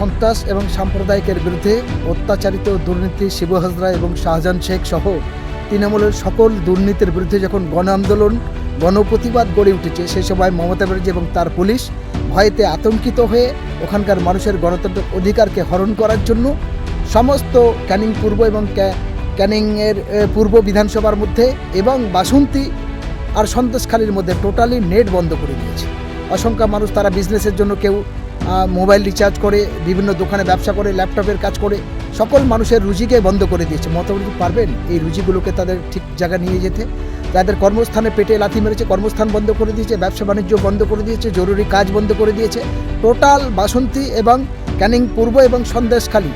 সন্ত্রাস এবং সাম্প্রদায়িকের বিরুদ্ধে অত্যাচারিত দুর্নীতি শিবু হাজরা এবং শাহজাহান শেখ সহ তৃণমূলের সকল দুর্নীতির বিরুদ্ধে যখন গণ আন্দোলন, গণপ্রতিবাদ গড়ে উঠেছে, সেই সময় মমতা ব্যানার্জি এবং তার পুলিশ ভয়েতে আতঙ্কিত হয়ে ওখানকার মানুষের গণতন্ত্র অধিকারকে হরণ করার জন্য সমস্ত ক্যানিং পূর্ব এবং ক্যানিংয়ের পূর্ব বিধানসভার মধ্যে এবং বাসন্তী আর সন্দেশখালীর মধ্যে টোটালি নেট বন্ধ করে দিয়েছে। অসংখ্য মানুষ তারা বিজনেসের জন্য কেউ মোবাইল রিচার্জ করে, বিভিন্ন দোকানে ব্যবসা করে, ল্যাপটপের কাজ করে, সকল মানুষের রুজিকে বন্ধ করে দিয়েছে। মোটামুটি পারবেন? এই রুজিগুলোকে তাদের ঠিক জায়গা নিয়ে যেতে। তাদের কর্মস্থানে পেটে লাথি মেরেছে, কর্মস্থান বন্ধ করে দিয়েছে, ব্যবসা বাণিজ্য বন্ধ করে দিয়েছে, জরুরি কাজ বন্ধ করে দিয়েছে, টোটাল বাসন্তী এবং ক্যানিং পূর্ব এবং সন্দেশখালী।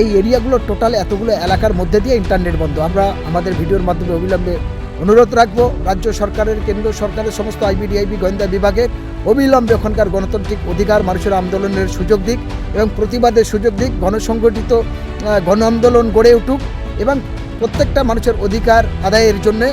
এই এরিয়াগুলো টোটাল এতগুলো এলাকার মধ্যে দিয়ে ইন্টারনেট বন্ধ। আমরা আমাদের ভিডিওর মাধ্যমে অবিলম্বে অনুরোধ রাখব, রাজ্য সরকারের, কেন্দ্র সরকারের সমস্ত আইবিডিআইবি গোয়েন্দা বিভাগের অবিলম্বে ওখানকার গণতান্ত্রিক অধিকার, মানুষের আন্দোলনের সুযোগ দিক এবং প্রতিবাদের সুযোগ দিক, গণসংগঠিত গণ আন্দোলন গড়ে উঠুক এবং প্রত্যেকটা মানুষের অধিকার আদায়ের জন্যে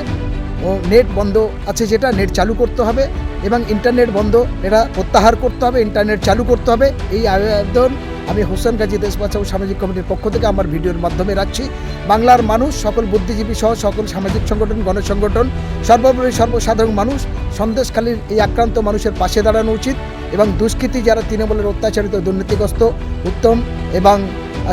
নেট বন্ধ আছে যেটা, নেট চালু করতে হবে এবং ইন্টারনেট বন্ধ, এটা প্রত্যাহার করতে হবে, ইন্টারনেট চালু করতে হবে। এই আবেদন আমি হোসেন গাজী দেশ বাঁচাও সামাজিক কমিটির পক্ষ থেকে আমার ভিডিওর মাধ্যমে রাখছি। বাংলার মানুষ, সকল বুদ্ধিজীবী সহ সকল সামাজিক সংগঠন, গণসংগঠন সর্বোপরি সর্বসাধারণ মানুষ সন্দেশখালীর এই আক্রান্ত মানুষের পাশে দাঁড়ানো উচিত এবং দুষ্কৃতী যারা তৃণমূলের অত্যাচারিত, দুর্নীতিগ্রস্ত, উত্তম এবং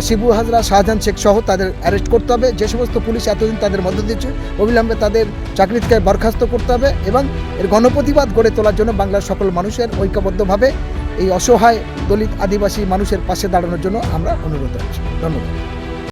শিবু হাজরা, শাহজাহান শেখ সহ তাদের অ্যারেস্ট করতে হবে। যে সমস্ত পুলিশ এতদিন তাদের মদত দিচ্ছে অবিলম্বে তাদের চাকরি থেকে বরখাস্ত করতে হবে এবং এর গণপ্রতিবাদ গড়ে তোলার জন্য বাংলার সকল মানুষের ঐক্যবদ্ধভাবে এই অসহায় দলিত আদিবাসী মানুষের পাশে দাঁড়ানোর জন্য আমরা অনুরোধ করছি ধন্যবাদ।